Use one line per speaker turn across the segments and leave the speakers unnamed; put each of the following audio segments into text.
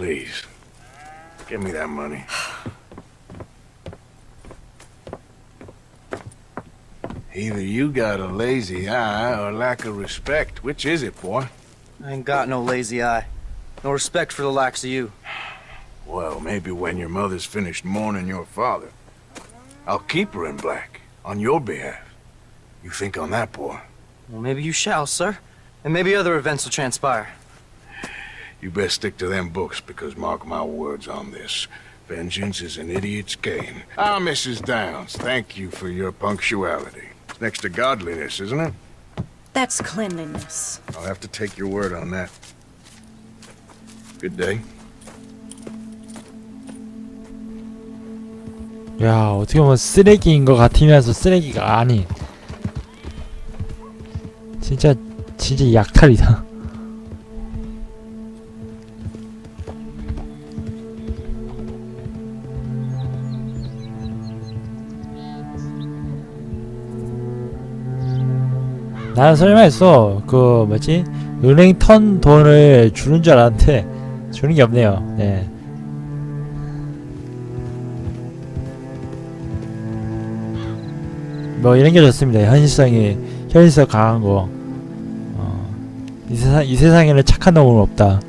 Please. Give me that money. Either you got a lazy eye or lack of respect. Which is it, boy?
I ain't got no lazy eye. No respect for the likes of you.
Well, maybe when your mother's finished mourning your father, I'll keep her in black on your behalf. You think on that, boy?
Well, maybe you shall, sir. And maybe other events will transpire.
You best stick to them books because mark my words on this. Vengeance is an idiot's game. Ah, Mrs. Downs, thank you for your punctuality. It's next to godliness, isn't it?
That's cleanliness.
I'll have to take your word on that. Good day.
야 어떻게 보면 쓰레기인 것 같으면서 쓰레기가 아닌 진짜 진짜 약탈이다 나는 설마 했어 그 뭐지 은행 턴 돈을 주는 줄 알았는데 주는 게 없네요 네 뭐 이런 게 좋습니다. 현실성이 현실성 강한 거. 어, 이 세상 이 세상에는 착한 놈은 없다.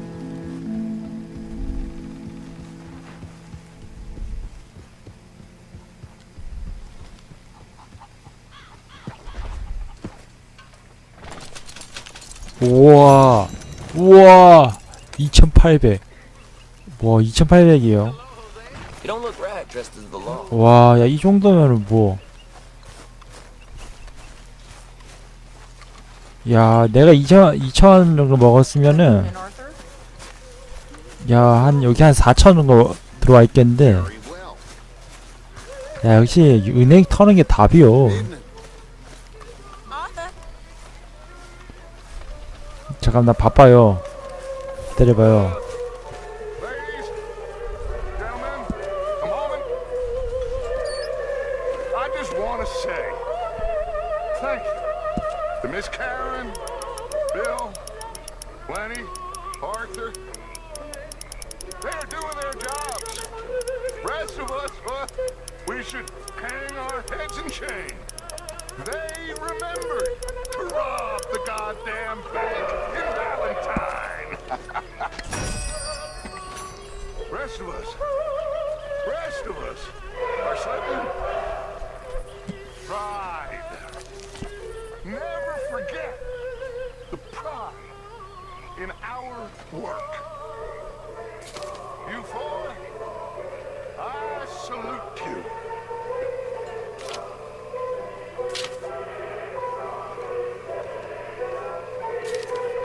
우와, 우와, 2,800. 와, 2,800이에요.
You don't look right dressed as the law.
와, 야, 이 정도면은 뭐. 야, 내가 2천, 2천 정도 먹었으면은, 야, 한, 여기 한 4천 정도 들어와 있겠는데, 야, 역시 은행 터는 게 답이요. 잠깐, 나 바빠요. 기다려봐요.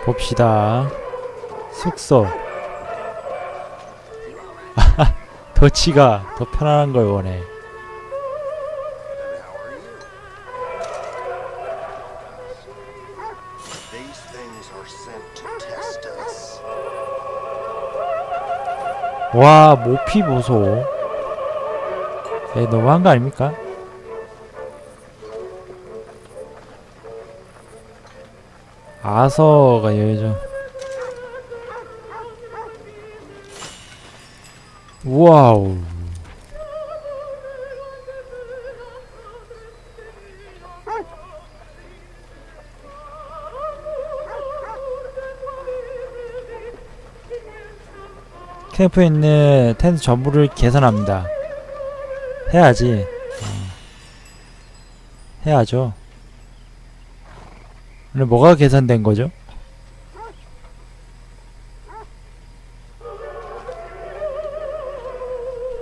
봅시다. 숙소. 도치가 더 편안한 걸 원해. 와, 모피 보소. 에 너무한 거 아닙니까? 아서가 요즘 와우 캠프에 있는 텐트 전부를 개선합니다. 해야지. 어. 해야죠. 근데 뭐가 개선된 거죠?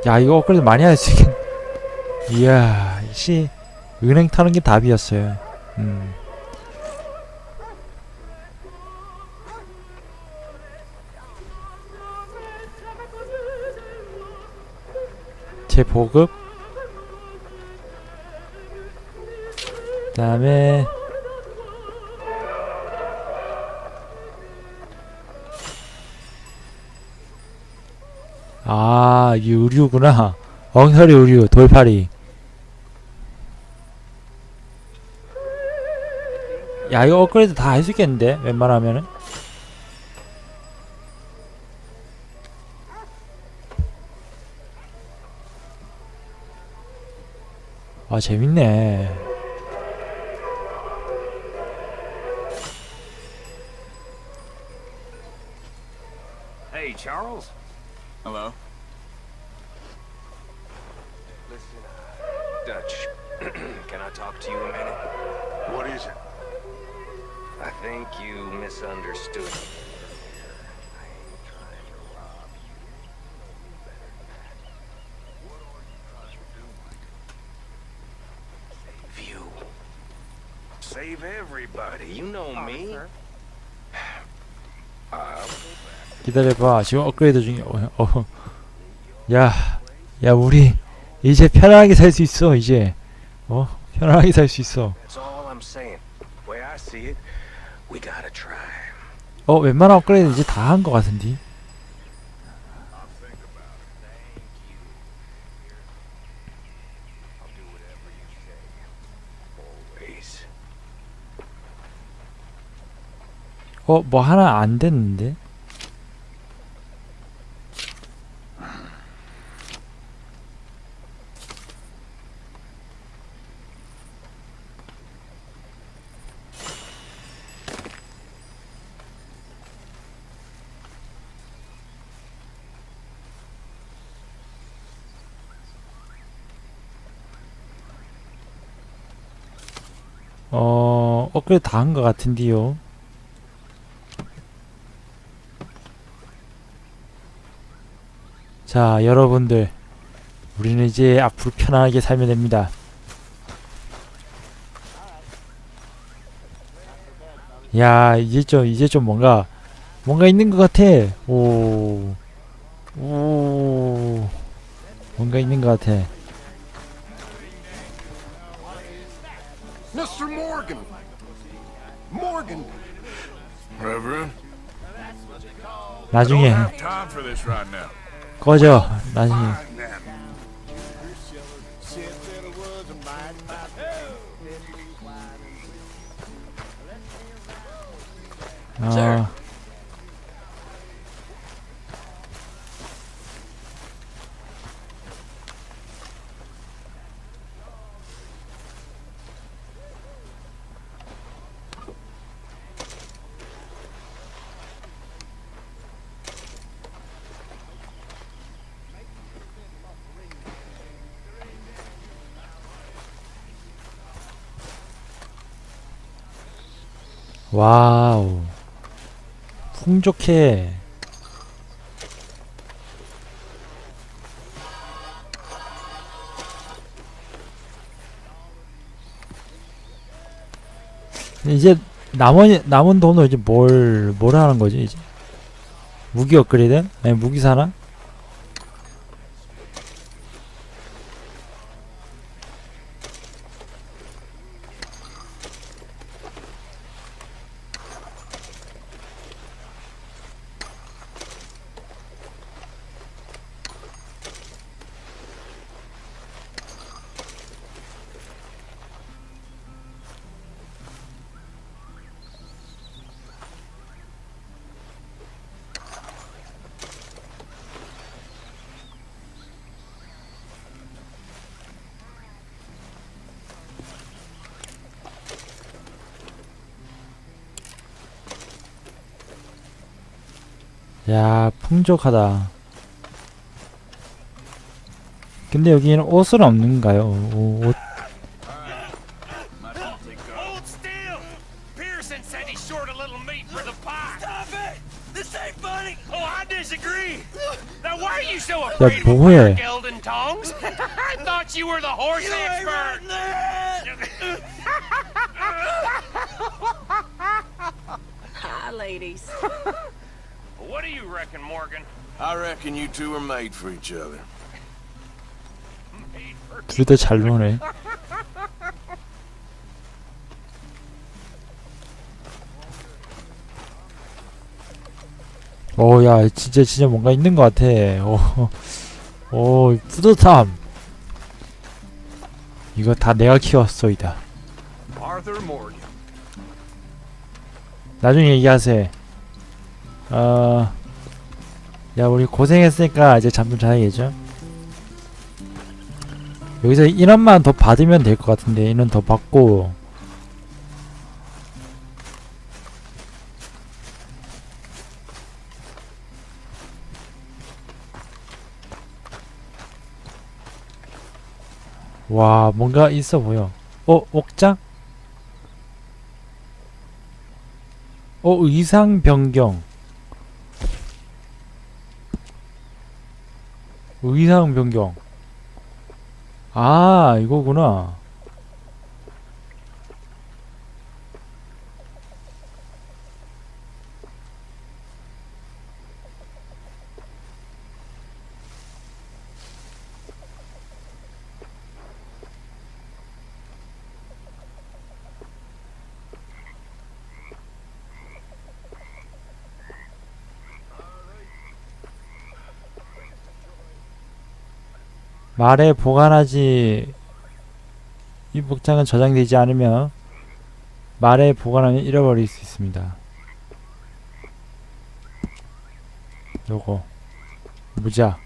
야 이거 업그레이드 많이 할 수 있겠 이야 씨 은행 타는 게 답이었어요 음. 제 보급 그 다음에 아, 이 의류구나. 엉터리 의류, 돌팔이. 야, 이거 업그레이드 다 할 수 있겠는데? 웬만하면은. 아, 재밌네.
Save everybody. You know me. Uh,
기다려봐. 지금 업그레이드 중이야. 어, 어. 야, 야 우리 이제 편안하게 살 수 있어. 이제 어 편안하게 살 수 있어. 어 웬만한 업그레이드 이제 다 한 것 같은데.
I'll do whatever you say. Always.
어 뭐 하나 안 됐는데. 어 업그레이드 다 한 것 같은데요. 자, 여러분들. 우리는 이제 앞으로 편안하게 살면 됩니다. 야, 이제 좀, 이제 좀 뭔가, 뭔가 있는 것 같아. 오, 오, 뭔가 있는 것 같아.
Mr. Morgan! Morgan!
Reverend,
나중에,
time for this right now.
꺼져. 나중에. 아, 와우. 풍족해. 이제 남은 남은 돈으로 이제 뭘 뭘 하는 거지 이제 무기 업그레이드? 아니 무기 사나? 야 풍족하다. 근데 여기는 옷은 없는가요? 오, 옷!
Oh, a
뭐해?
I thought you were the horse expert!
Hi, ladies.
What do you reckon, Morgan?
I reckon you two are made for each other.
Made for
둘다잘 노네. 오, 야, 진짜, 진짜 뭔가 있는 것 같아. 오, 오, 뿌듯함. 이거 다 내가 키웠어이다.
Arthur Morgan.
나중에 얘기하세. 어, 야, 우리 고생했으니까 이제 잠 좀 자야겠죠? 여기서 인원만 더 받으면 될 것 같은데 인원 더 받고 와 뭔가 있어 보여 어 옥장? 어 의상 변경 의상 변경. 아 이거구나 말에 보관하지 이 복장은 저장되지 않으면 말에 보관하면 잃어버릴 수 있습니다. 요거 무자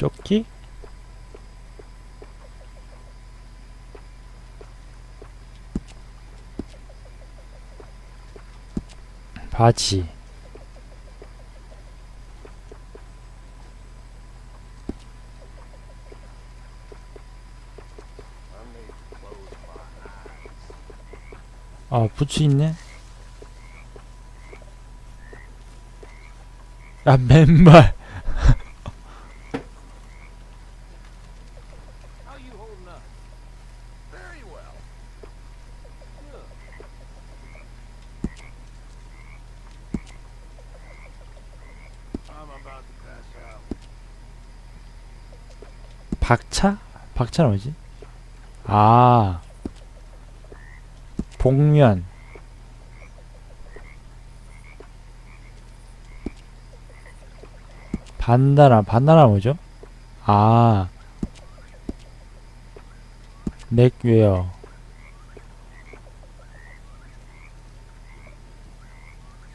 조끼 바지. 아 부츠 있네? 야 맨발
How you holding up? Very well. I'm about to pass out.
박차? 박차는 뭐지? 아 복면 반다나 반다나 뭐죠? 아 넥웨어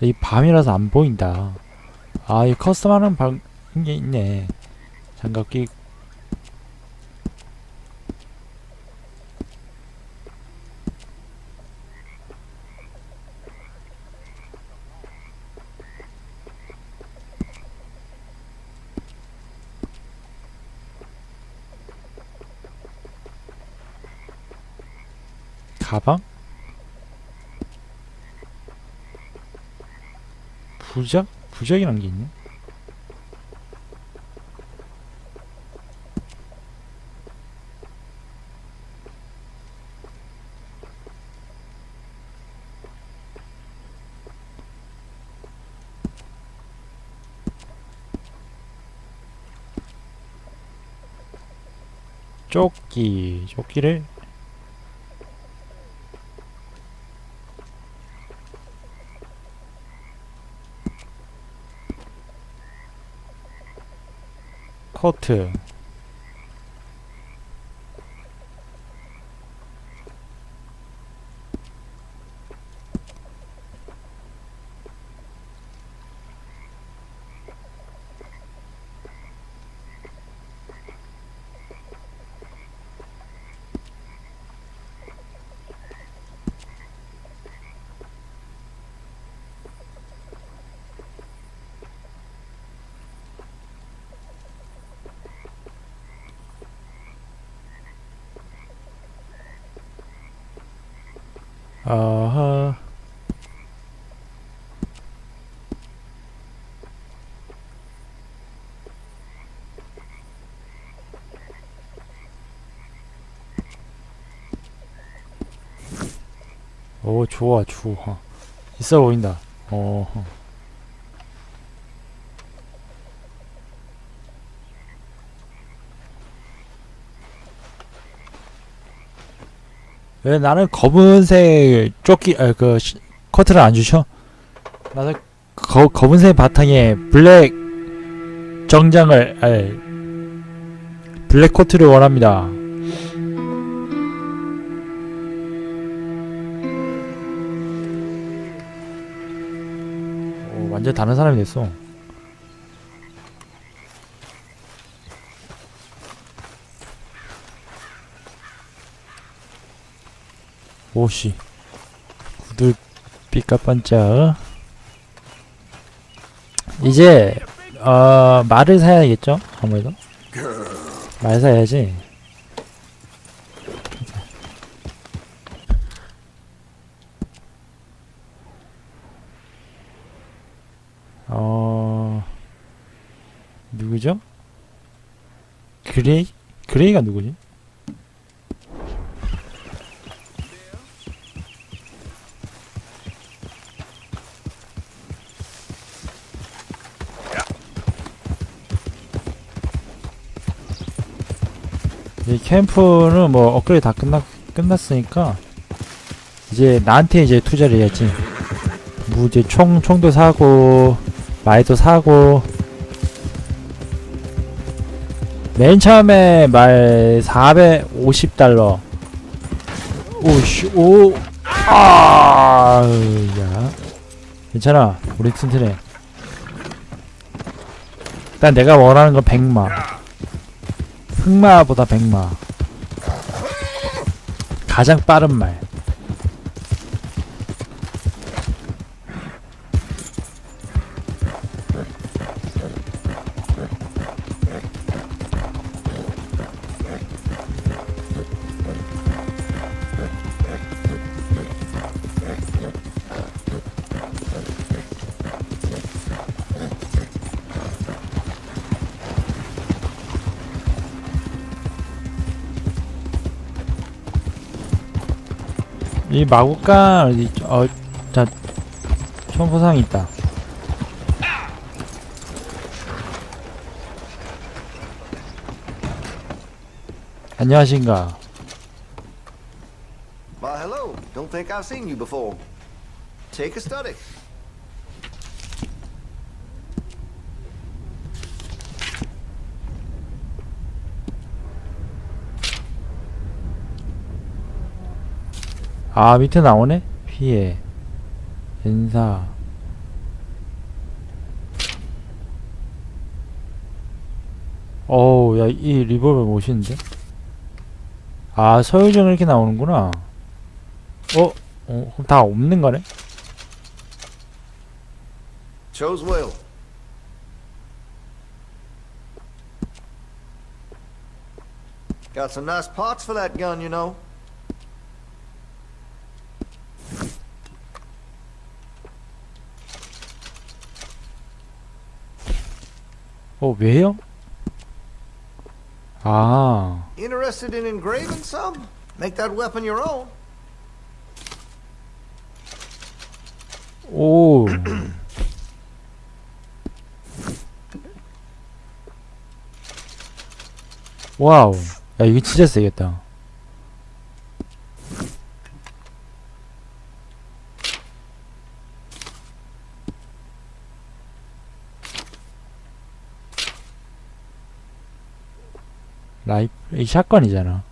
이 밤이라서 안 보인다 아이 커스텀하는 방, 게 있네 장갑 끼가방? 부적? 부적이란 게 있네? 조끼, 조끼를 코트 아하 오 좋아 좋아 있어 보인다 어 왜 나는 검은색 조끼 아그 커트를 안 주셔? 나는 거, 검은색 바탕에 블랙 정장을 아니 블랙 코트를 원합니다. 완전 다른 사람이 됐어. 오씨. 구두 삐까반짝 이제 어 말을 사야겠죠? 아무래도? 말 사야지 어 누구죠 그레이 그레이가 누구지 이 캠프는 뭐 업그레이드 다 끝났 끝났으니까 이제 나한테 이제 투자를 해야지. 뭐 이제 총 총도 사고 말도 사고 맨 처음에 말 450달러. 오씨 오. 아, 야. 괜찮아. 우리 튼튼해. 일단 내가 원하는 건 100마. 흑마보다 백마 가장 빠른 말 이 마구간 어디 어자 청포상이 있다. 안녕하신가?
Why, hello. Don't think I've seen you before. Take a study.
아 밑에 나오네. 피해. 인사. 어우 야 이 리볼버 멋있는데? 아 서유정 이렇게 나오는구나. 어? 어 그럼 다 없는 거네?
Chose. Got some nice parts for that gun, you know.
어 왜요? 아
Interested in engraving some? Make that weapon your own.
오. 와우. 야, 이거 진짜 세겠다. 라 이 샷건이잖아.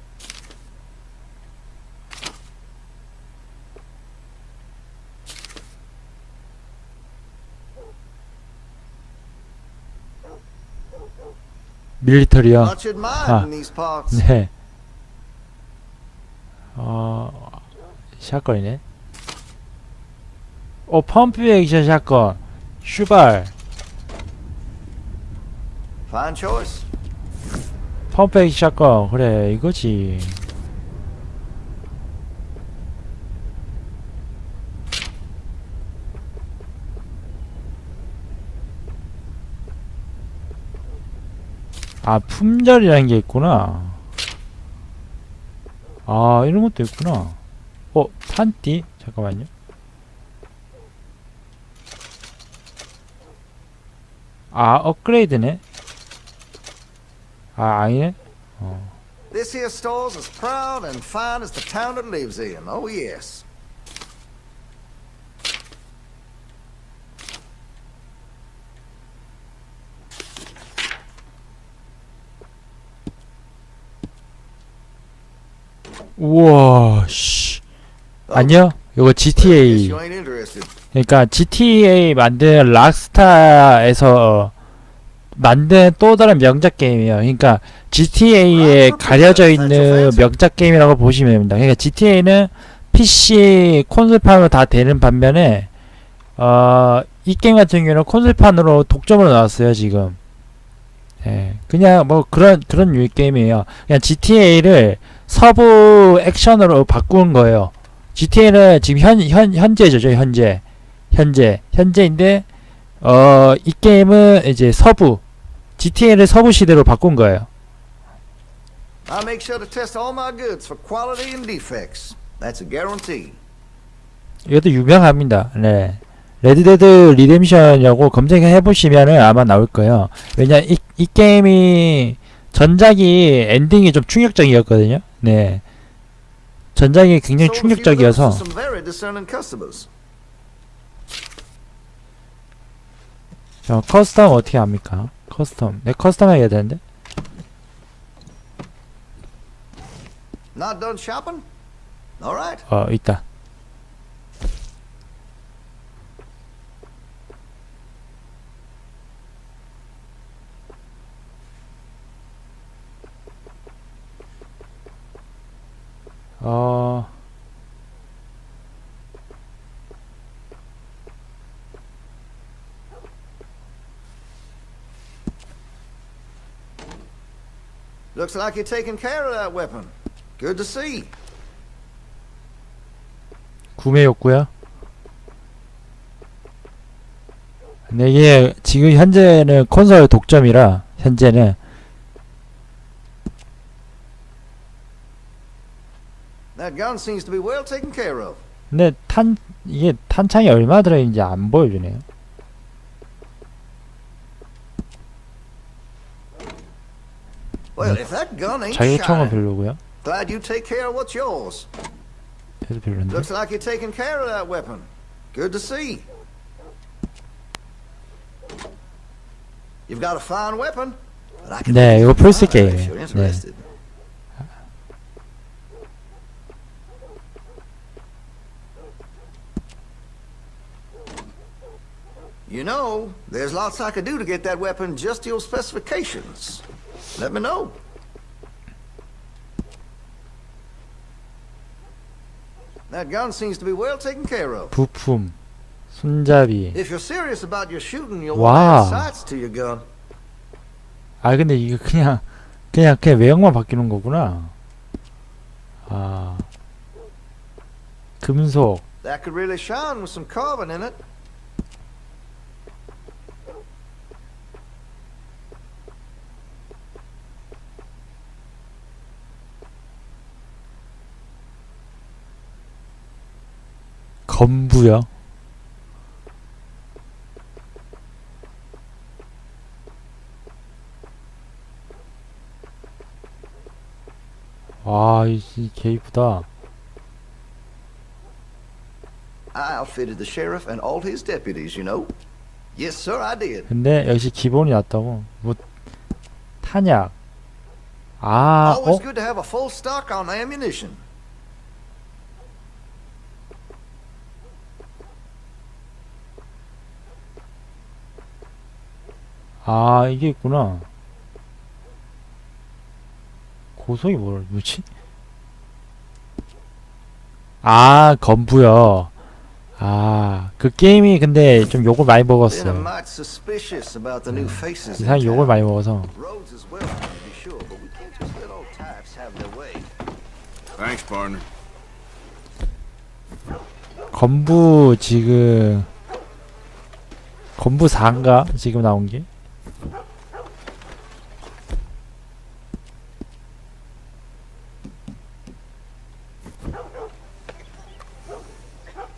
Ah.
these parts.
네. 어, 샷건이네. 어, 펌프 액션 샷건. 슈발.
Fine choice.
펌프 액션 샷건. 그래, 이거지. 아, 품절이라는 게 있구나. 아, 이런 것도 있구나. 어, 탄띠? 잠깐만요. 아 업그레이드네. 아 아니네. 어.
This here store's as proud and fine as the town it lives in. Oh, yes.
우와 씨. 아니요.
Guess
GTA. 그러니까 GTA 만든 락스타에서 만든 또 다른 명작 게임이에요. 그러니까 GTA에 가려져 있는 명작 게임이라고 보시면 됩니다. 그러니까 GTA는 PC 콘솔판으로 다 되는 반면에 어, 이 게임 같은 경우는 콘솔판으로 독점으로 나왔어요 지금. 예, 그냥 뭐 그런 그런 류의 게임이에요. 그냥 GTA를 서부 액션으로 바꾼 거예요. GTA는 지금 현, 현 현재죠, 현재. 현재 현재인데 어 이 게임은 이제 서부 GTA를 서부 시대로 바꾼 거예요.
I make sure to test all my goods for quality and defects. That's a guarantee.
이것도 유명합니다. 네. 레드데드 리뎀션이라고 검색해 보시면은 아마 나올 거예요. 왜냐 이, 이 게임이 전작이 엔딩이 좀 충격적이었거든요. 네. 전작이 굉장히 충격적이어서. 저 커스텀 어떻게 합니까? 커스텀. 내 커스텀 해야 되는데.
Not done shopping? All right.
어, 있다. 어.
Looks like you're taking care of that weapon. Good to see.
구매 욕구요? 근데 이게 지금 현재는 콘솔 독점이라 현재는
That gun seems to be well taken care of.
근데 탄 이게 탄창이 얼마 들어있는지 안 보여주네요.
Well, if that gun ain't
자유총은
shiny,
별로고요.
glad you take care of what's yours.
그래도 별론데.
Looks like you're taking care of that weapon. Good to see. You've got a fine weapon. But I can
네, 이거 플스
if you're
게임이에요. 네.
interested. You know, there's lots I could do to get that weapon just to your specifications. Let me know. That gun seems to be well taken care of.
부품, 손잡이.
If you're serious about your shooting, you'll want to add sights to your gun.
아 근데 이거 그냥 그냥 그냥 외형만 바뀌는 거구나. 아 금속.
That could really shine with some carbon in it.
건부요. 와, 이개 이쁘다.
I outfitted the sheriff and all his deputies, you know. Yes, sir, I did.
근데 역시 기본이 낫다고. 뭐 탄약. 아,
Always
어?
good to have a full stock on ammunition.
아, 이게 있구나. 고속이 뭘, 뭐지? 아, 건부요. 아, 그 게임이 근데 좀 욕을 많이 먹었어요. 이상하게 욕을. 많이 먹어서. 건부 지금 건부 4인가 지금 나온 게?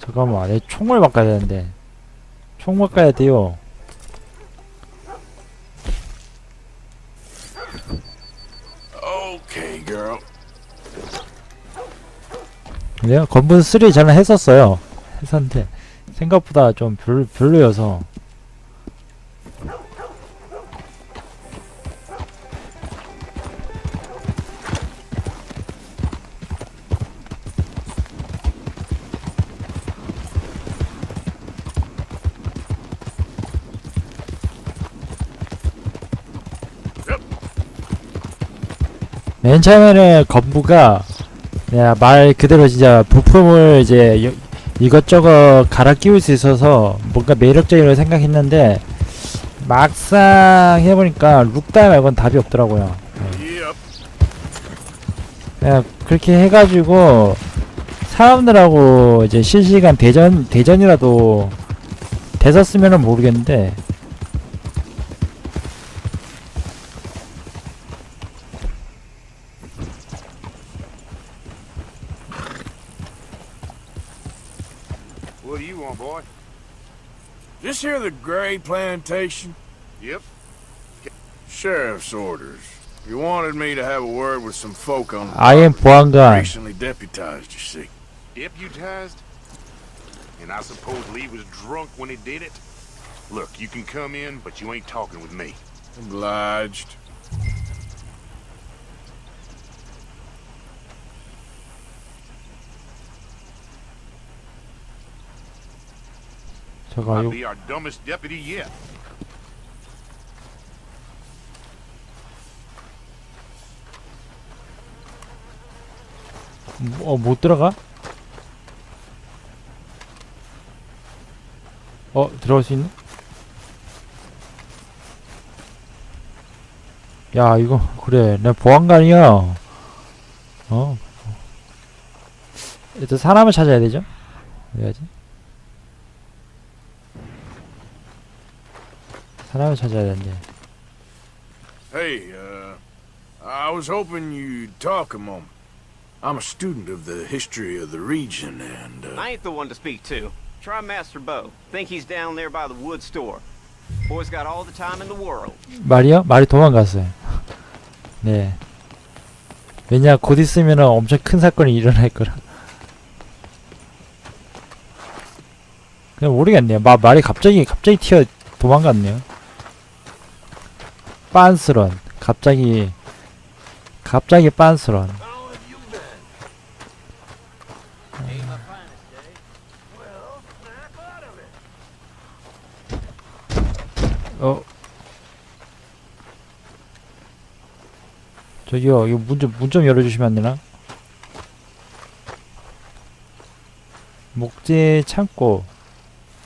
잠깐만 내 총을 바꿔야 되는데. 총 바꿔야 돼요. 내가 건분 3 저는 했었어요. 했었는데 생각보다 좀 별, 별로여서 맨 처음에는 건부가 말 그대로 진짜 부품을 이제 여- 이것저것 갈아 끼울 수 있어서 뭔가 매력적이라고 생각했는데 막상 해보니까 룩다 말고는 답이 없더라고요. 그냥 그렇게 해가지고 사람들하고 이제 실시간 대전 대전이라도 됐었으면은 모르겠는데
this here the Gray Plantation?
Yep.
Sheriff's orders. You wanted me to have a word with some folk on the
I am one guy.
Recently deputized, you see.
Deputized? And I suppose Lee was drunk when he did it? Look, you can come in, but you ain't talking with me.
Obliged.
제가 요. 어, 못 들어가? 어, 들어갈 수 있네? 야, 이거, 그래. 내 보안관이야. 어. 일단 사람을 찾아야 되죠? 어디 가지? 사람을 찾아야 되는데.
Hey, uh, I was hoping you'd talk a moment. I'm a student of the history of the region, and, uh,
I ain't the one to speak to. Try Master Bo. Think he's down there by the wood store. Boy's got all the time in the world.
말이요? 말이 도망갔어요. 네. 왜냐, 곧 있으면 엄청 큰 사건이 일어날 거라. 그냥 모르겠네요. 마, 말이 갑자기, 갑자기 튀어, 도망갔네요. 빤스런. 갑자기, 갑자기 빤스런. 어. 저기요, 이거 문 좀, 문 좀 열어주시면 안 되나? 목재 창고.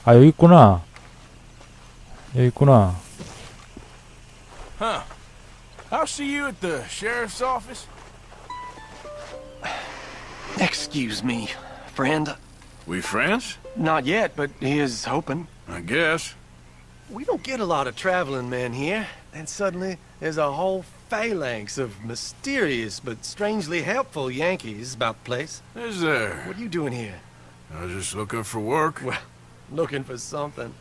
아, 여기 있구나. 여기 있구나.
See you at the sheriff's office.
Excuse me, friend.
We friends?
Not yet, but he is hoping.
I guess.
We don't get a lot of traveling men here. And suddenly, there's a whole phalanx of mysterious but strangely helpful Yankees about the place.
Is there?
What are you doing here?
I was just looking for work.
Well, looking for something.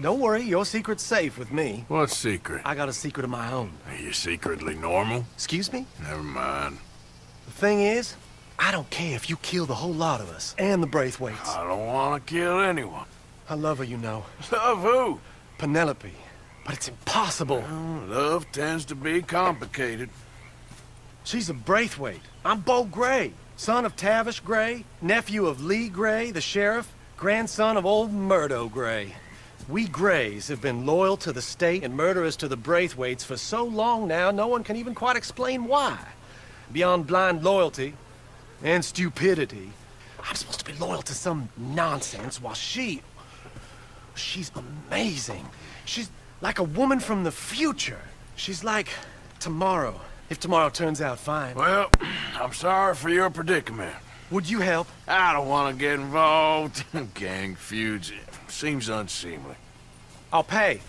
Don't worry, your secret's safe with me.
What secret?
I got a secret of my own.
Are you secretly normal?
Excuse me?
Never mind.
The thing is, I don't care if you kill the whole lot of us and the Braithwaites.
I don't want to kill anyone.
I love her, you know.
Love who?
Penelope. But it's impossible.
Well, love tends to be complicated.
She's a Braithwaite. I'm Bo Gray, son of Tavish Gray, nephew of Lee Gray, the sheriff, grandson of old Murdo Gray. We Grays have been loyal to the state and murderous to the Braithwaites for so long now, no one can even quite explain why. Beyond blind loyalty and stupidity, I'm supposed to be loyal to some nonsense while she. She's amazing. She's like a woman from the future. She's like tomorrow, if tomorrow turns out fine.
Well, I'm sorry for your predicament.
Would you help?
I don't want to get involved. Gang feuds seems unseemly.
I'll pay.